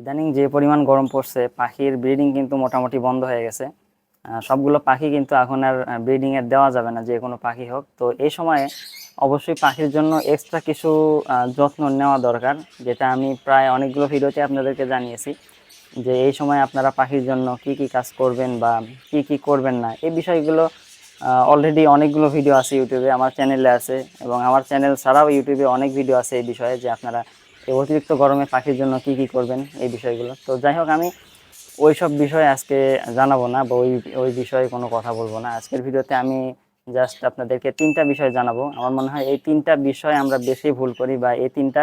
ইদানিং যে পরিমাণ গরম পড়ছে, পাখির ব্রিডিং কিন্তু মোটামুটি বন্ধ হয়ে গেছে। সবগুলো পাখি কিন্তু এখন আর ব্রিডিং এর দেওয়া যাবে না, যে কোনো পাখি হোক। তো এই সময়ে অবশ্যই পাখির জন্য এক্সট্রা কিছু যত্ন নেওয়া দরকার, যেটা আমি প্রায় অনেকগুলো ভিডিওতে আপনাদেরকে জানিয়েছি। যে এই সময় আপনারা পাখির জন্য কি কি কাজ করবেন বা কি কি করবেন না, এই বিষয়গুলো অলরেডি অনেকগুলো ভিডিও আছে ইউটিউবে, আমার চ্যানেলে আছে। এবং আমার চ্যানেল ছাড়াও ইউটিউবে অনেক ভিডিও আছে এই বিষয়ে, যে আপনারা এই অতিরিক্ত গরমে পাখির জন্য কি কি করবেন এই বিষয়গুলো? তো যাই হোক, আমি ওই সব বিষয়ে আজকে জানাব না বা ওই ওই বিষয়ে কোনো কথা বলব না। আজকের ভিডিওতে আমি জাস্ট আপনাদেরকে তিনটা বিষয় জানাব। আমার মনে হয় এই তিনটা বিষয় আমরা বেশি ভুল করি বা এই তিনটা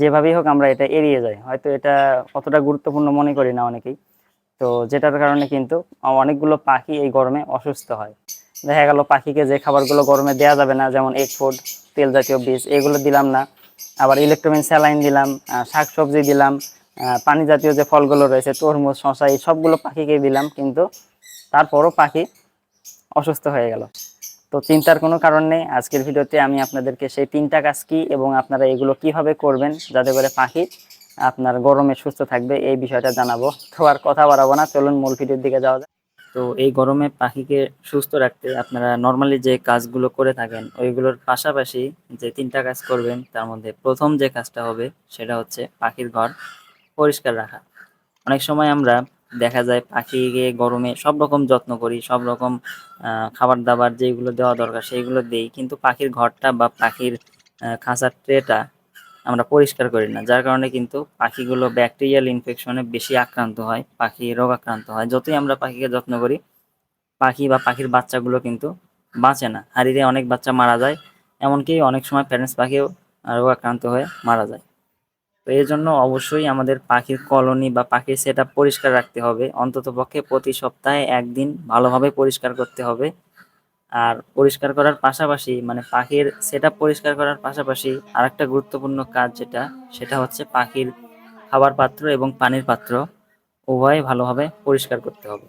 যেভাবেই হোক আমরা এটা এড়িয়ে যাই। হয়তো এটা অতটা গুরুত্বপূর্ণ মনে করি না অনেকেই। তো যেটার কারণে কিন্তু অনেকগুলো পাখি এই গরমে অসুস্থ হয়। দেখা গেল পাখিকে যে খাবারগুলো গরমে দেওয়া যাবে না, যেমন এগ ফুড তেল জাতীয় বীজ, এগুলো দিলাম না। আবার ইলেকট্রোমিন স্যালাইন দিলাম শাকসবজি দিলাম পানি জাতীয় যে ফলগুলো রয়েছে, তরমুজ শশা এই সবগুলো পাখিকে দিলাম, কিন্তু তারপরও পাখি অসুস্থ হয়ে গেল। তো চিন্তার কোনো কারণ নেই, আজকের ভিডিওতে আমি আপনাদেরকে সেই তিনটা কাজ কি এবং আপনারা এগুলো কীভাবে করবেন যাতে করে পাখি আপনার গরমে সুস্থ থাকবে, এই বিষয়টা জানাব। তো আর কথা বাড়াবো না, চলুন মূল ভিডিওর দিকে যাওয়া তো এই গরমে পাখিকে সুস্থ রাখতে আপনারা নর্মালি যে কাজগুলো করে থাকেন, ওইগুলোর পাশাপাশি যে তিনটা কাজ করবেন, তার মধ্যে প্রথম যে কাজটা হবে সেটা হচ্ছে পাখির ঘর পরিষ্কার রাখা। অনেক সময় আমরা দেখা যায় পাখিকে গরমে সব রকম যত্ন করি, সব রকম খাবার দাবার যেগুলো দেওয়া দরকার সেইগুলো দেই, কিন্তু পাখির ঘরটা বা পাখির খাঁচার ট্রেটা আমরা পরিষ্কার করি না। যার কারণে কিন্তু পাখিগুলো ব্যাকটেরিয়াল ইনফেকশনে বেশি আক্রান্ত হয় পাখি রোগাক্রান্ত হয়। যতই আমরা পাখিকে যত্ন করি পাখি বা পাখির বাচ্চাগুলো কিন্তু বাঁচে না। হারিয়ে অনেক বাচ্চা মারা যায় এমনকি অনেক সময় প্যারেন্টস পাখিও আহ, রোগাক্রান্ত হয়ে মারা যায়। তো এই জন্য অবশ্যই আমাদের পাখির কলোনি বা পাখির সেট পরিষ্কার রাখতে হবে। অন্ততপক্ষে প্রতি সপ্তাহে একদিন ভালোভাবে পরিষ্কার করতে হবে। আর পরিষ্কার করার পাশাপাশি মানে পাখির সেট পরিষ্কার করার পাশাপাশি আরেকটা গুরুত্বপূর্ণ কাজ যেটা, সেটা হচ্ছে পাখির খাবার পাত্র এবং পানির পাত্র উভয় ভালোভাবে পরিষ্কার করতে হবে।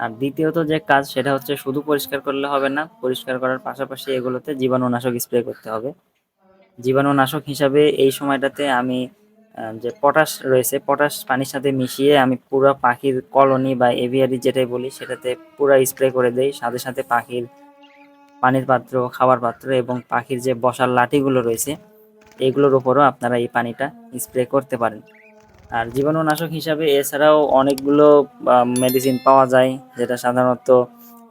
আর দ্বিতীয়ত যে কাজ, সেটা হচ্ছে শুধু পরিষ্কার করলে হবে না, পরিষ্কার করার পাশাপাশি এগুলোতে জীবাণুনাশক স্প্রে করতে হবে। জীবাণুনাশক হিসাবে এই সময়টাতে আমি যে পটাশ রয়েছে, পটাশ পানির সাথে মিশিয়ে আমি পুরো পাখির কলোনি বা এভিয়ারি যেটাই বলি, সেটাতে পুরো স্প্রে করে দেই। সাথে সাথে পাখির পানির পাত্র, খাবার পাত্র এবং পাখির যে বসার লাঠিগুলো রয়েছে, এগুলোর উপরও আপনারা এই পানিটা স্প্রে করতে পারেন। আর জীবাণুনাশক হিসাবে এছাড়াও অনেকগুলো মেডিসিন পাওয়া যায়, যেটা সাধারণত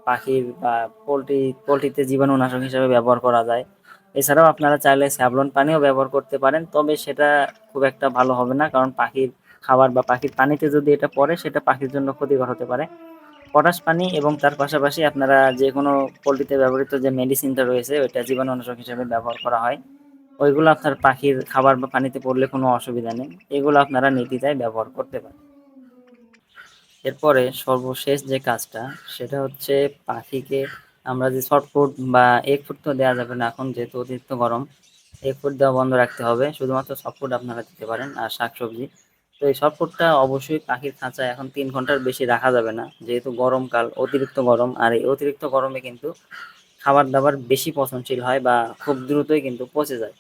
পাখির বা পোলট্রি, পোলট্রিতে জীবাণুনাশক হিসাবে ব্যবহার করা যায়। এছাড়াও আপনারা চাইলে স্যাভলন পানিও ব্যবহার করতে পারেন, তবে সেটা খুব একটা ভালো হবে না, কারণ পাখির খাবার বা পাখির পানিতে যদি এটা পড়ে, সেটা পাখির জন্য ক্ষতিকর হতে পারে। পটাশ পানি এবং তার পাশাপাশি আপনারা যে কোনো পোলট্রিতে ব্যবহৃত যে মেডিসিনটা রয়েছে, ওইটা জীবাণুনাশক হিসেবে ব্যবহার করা হয়। ওইগুলো আপনার পাখির খাবার বা পানিতে পড়লে কোনো অসুবিধা নেই, এগুলো আপনারা নির্দ্বিধায় ব্যবহার করতে পারেন। এরপরে সর্বশেষ যে কাজটা, সেটা হচ্ছে পাখিকে আমরা যে শর্ট ফুড বা এক ফুড তো দেওয়া যাবে না এখন যেহেতু অতিরিক্ত গরম এক ফুড দেওয়া বন্ধ রাখতে হবে। শুধুমাত্র সফট ফুড আপনারা দিতে পারেন আর শাকসবজি। তো এই শর্ট ফুডটা অবশ্যই পাখির খাঁচায় এখন তিন ঘণ্টার বেশি রাখা যাবে না। যেহেতু গরমকাল, অতিরিক্ত গরম আর এই অতিরিক্ত গরমে কিন্তু খাবার দাবার বেশি পচনশীল হয় বা খুব দ্রুতই কিন্তু পচে যায়।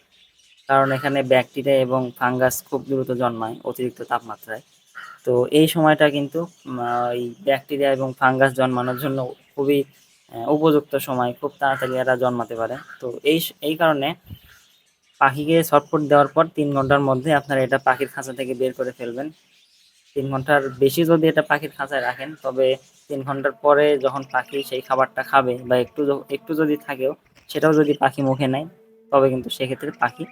কারণ এখানে ব্যাকটেরিয়া এবং ফাঙ্গাস খুব দ্রুত জন্মায় অতিরিক্ত তাপমাত্রায়। তো এই সময়টা কিন্তু এই ব্যাকটেরিয়া এবং ফাঙ্গাস জন্মানোর জন্য খুবই উপযুক্ত সময় খুব তাড়াতাড়ি এরা জন্মাতে পারে। তো এই এই কারণে পাখিকে শর্টফুট দেওয়ার পর তিন ঘণ্টার মধ্যে আপনারা এটা পাখির খাঁচা থেকে বের করে ফেলবেন। তিন ঘণ্টার বেশি যদি এটা পাখির খাঁচায় রাখেন, তবে তিন ঘণ্টার পরে যখন পাখি সেই খাবারটা খাবে বা একটু একটু যদি থাকেও, সেটাও যদি পাখি মুখে নেয়, তবে কিন্তু সেক্ষেত্রে পাখি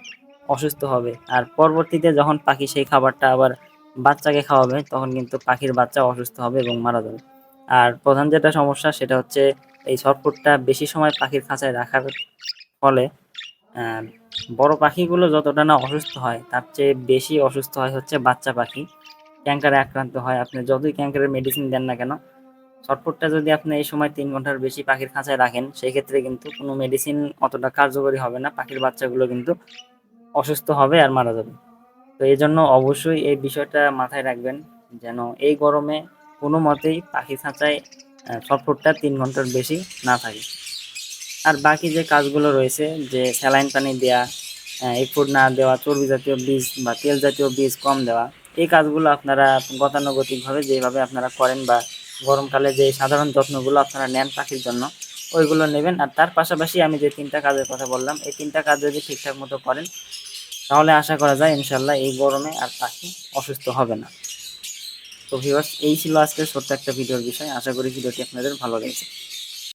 অসুস্থ হবে। আর পরবর্তীতে যখন পাখি সেই খাবারটা আবার বাচ্চাকে খাওয়াবে, তখন কিন্তু পাখির বাচ্চা অসুস্থ হবে এবং মারা যাবে। আর প্রধান যেটা সমস্যা, সেটা হচ্ছে এই শর্টফুটটা বেশি সময় পাখির খাঁচায় রাখার ফলে বড় পাখিগুলো যতটা না অসুস্থ হয়, তার চেয়ে বেশি অসুস্থ হয় হচ্ছে বাচ্চা পাখি। ক্যাঙ্কারে আক্রান্ত হয় আপনি যতই ক্যাঙ্কারের মেডিসিন দেন না কেন শর্টফুটটা যদি আপনি এই সময় তিন ঘণ্টার বেশি পাখির খাঁচায় রাখেন সেই ক্ষেত্রে কিন্তু কোনো মেডিসিন অতটা কার্যকরী হবে না, পাখির বাচ্চাগুলো কিন্তু অসুস্থ হবে আর মারা যাবে। তো এই জন্য অবশ্যই এই বিষয়টা মাথায় রাখবেন, যেন এই গরমে কোনো মতেই পাখি খাঁচায় শর্টফুটটা তিন ঘণ্টার বেশি না থাকে। আর বাকি যে কাজগুলো রয়েছে, যে স্যালাইন পানি দেওয়া ফুট না দেওয়া, চর্বি জাতীয় বীজ বা তেল জাতীয় বীজ কম দেওয়া, এই কাজগুলো আপনারা গতানুগতিকভাবে যেভাবে আপনারা করেন বা গরমকালে যে সাধারণ যত্নগুলো আপনারা নেন পাখির জন্য, ওইগুলো নেবেন। আর তার পাশাপাশি আমি যে তিনটা কাজের কথা বললাম, এই তিনটা কাজ যদি ঠিকঠাক মতো করেন, তাহলে আশা করা যায় ইনশাল্লাহ এই গরমে আর পাখি অসুস্থ হবে না। তো ভিউয়ার্স এই ছিল আজকের ছোট্ট একটা ভিডিওর বিষয়। আশা করি ভিডিওটি আপনাদের ভালো লেগেছে।